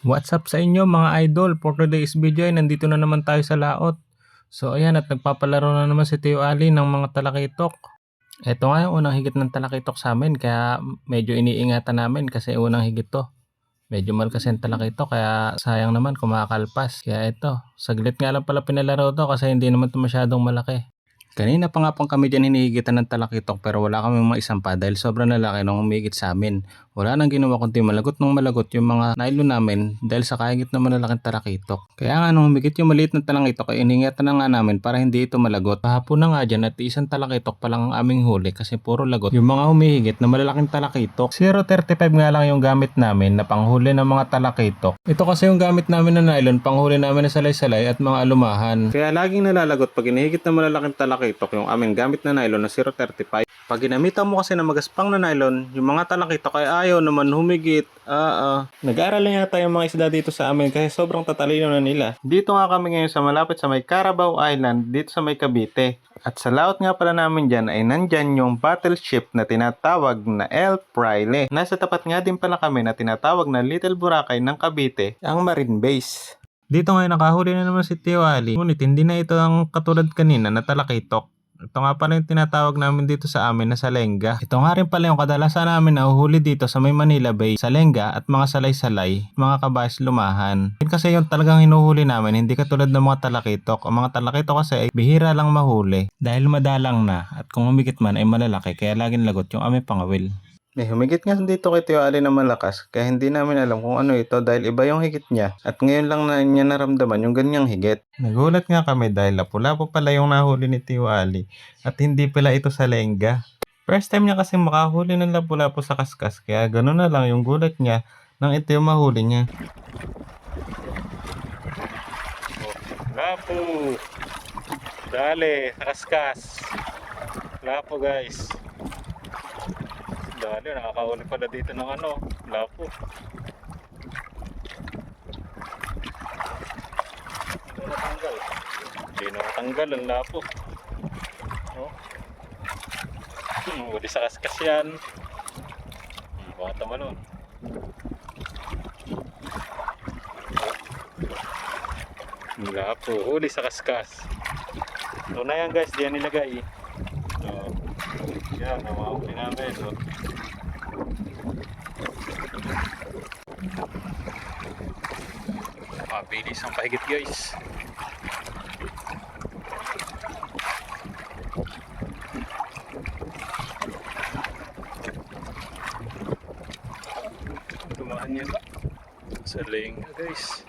What's up sa inyo mga idol? For today's video ay nandito na naman tayo sa laot. So ayan at nagpapalaro na naman si Tio Ali ng mga talakitok. Ito nga yung unang higit ng talakitok sa amin kaya medyo iniingatan namin kasi unang higit to. Medyo mahal kasi ang talakitok kaya sayang naman kumakalpas. Kaya ito, saglit nga lang pala pinalaro to kasi hindi naman to masyadong malaki. Kanina pa nga pong kami dyan hinihigitan ng talakitok pero wala kami maisampa dahil sobrang lalaki nung humigit sa amin. Wala nang ginawa kundi malagot ng malagot yung mga nylon namin dahil sa kahigit na malalaking talakitok. Kaya nga nung humigit yung maliit na talakitok ay iningatan na nga namin para hindi ito malagot. Kahapon na nga dyan at isang talakitok pa lang ang aming huli kasi puro lagot. Yung mga humihigit na malalaking talakitok. 0.35 nga lang yung gamit namin na panghuli ng mga talakitok. Ito kasi yung gamit namin na nylon panghuli namin na salay-salay at mga alumahan. Kaya laging nalalagot pag inihigit na malalaking talakitok yung aming gamit na nylon na 0.35. Pag ginamitan mo kasi na magaspang na nylon, yung mga talakitok ay ayaw naman humigit. Ah, ah. Nag-aaral na yata yung mga isda dito sa amin kasi sobrang tatalino na nila. Dito nga kami ngayon sa malapit sa may Carabao Island, dito sa may Cavite. At sa laot nga pala namin dyan ay nandyan yung battleship na tinatawag na El Fraile. Nasa tapat nga din pala kami na tinatawag na Little Boracay ng Cavite, ang Marine Base. Dito ngayon nakahuli na naman si Tio Ali. Ngunit hindi na ito ang katulad kanina na talakitok. Ito nga pala yung tinatawag namin dito sa amin na salenga. Ito nga rin pala yung kadalasan namin na uhuli dito sa may Manila Bay, salenga at mga salay-salay, mga kabayas lumahan. Yun kasi yung talagang hinuhuli namin, hindi katulad ng mga talakitok. Ang mga talakitok kasi ay bihira lang mahuli dahil madalang na at kung humigit man ay malalaki kaya laging lagot yung aming pangawil. Eh, humigit nga dito kay Tio Ali na malakas kaya hindi namin alam kung ano ito dahil iba yung higit niya at ngayon lang na niya naramdaman yung ganyang higit. Nagulat nga kami dahil lapu-lapu pala yung nahuli ni Tio Ali at hindi pala ito sa lengga. First time niya kasi makahuli ng lapu-lapu sa kaskas kaya gano'n na lang yung gulat niya nang ito yung mahuli niya. Lapu! Dale, kaskas! Lapu guys! Dali, nakakahuli pala dito ng ano, lapo. Hindi natanggal. Hindi natanggal ang lapo. Oh. Hmm, sa kaskas yan. Hmm, baka tamalon. Oh. Lapo, huli sa kaskas. Ito na yan guys, diyan nilagay. Yan, namahuli namin. Oh. Mabilis ang pahigit guys. Dumaan yan ba? Sa lengga guys.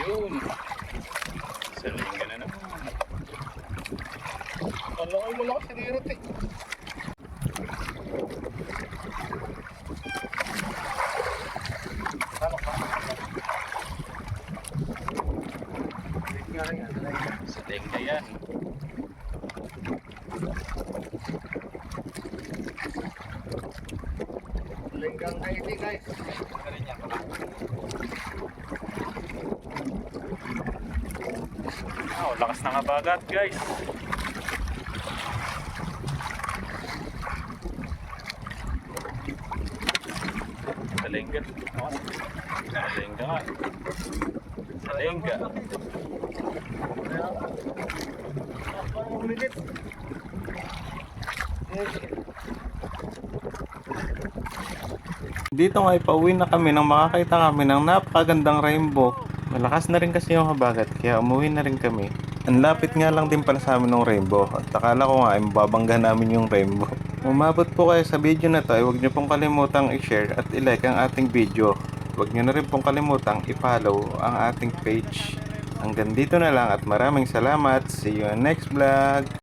Yun. Sa lengga na naman. Kala ko malakas sa dirot eh. Sa lengga yan. Lenggang ID guys. Oh, lakas ng abagat guys. Sa lengga. Oh, sa lengga nga. Sa lengga. Umigit. Dito nga ipauwi na kami nang makakita kami ng napakagandang rainbow. Malakas na rin kasi yung habagat kaya umuwi na rin kami. Ang lapit nga lang din pala sa amin ng rainbow at akala ko nga ay mababangga namin yung rainbow. Umabot po kayo sa video na to ay huwag niyo pong kalimutang i-share at i-like ang ating video. Huwag niyo na rin pong kalimutang i-follow ang ating page. Hanggang dito na lang at maraming salamat. See you on next vlog.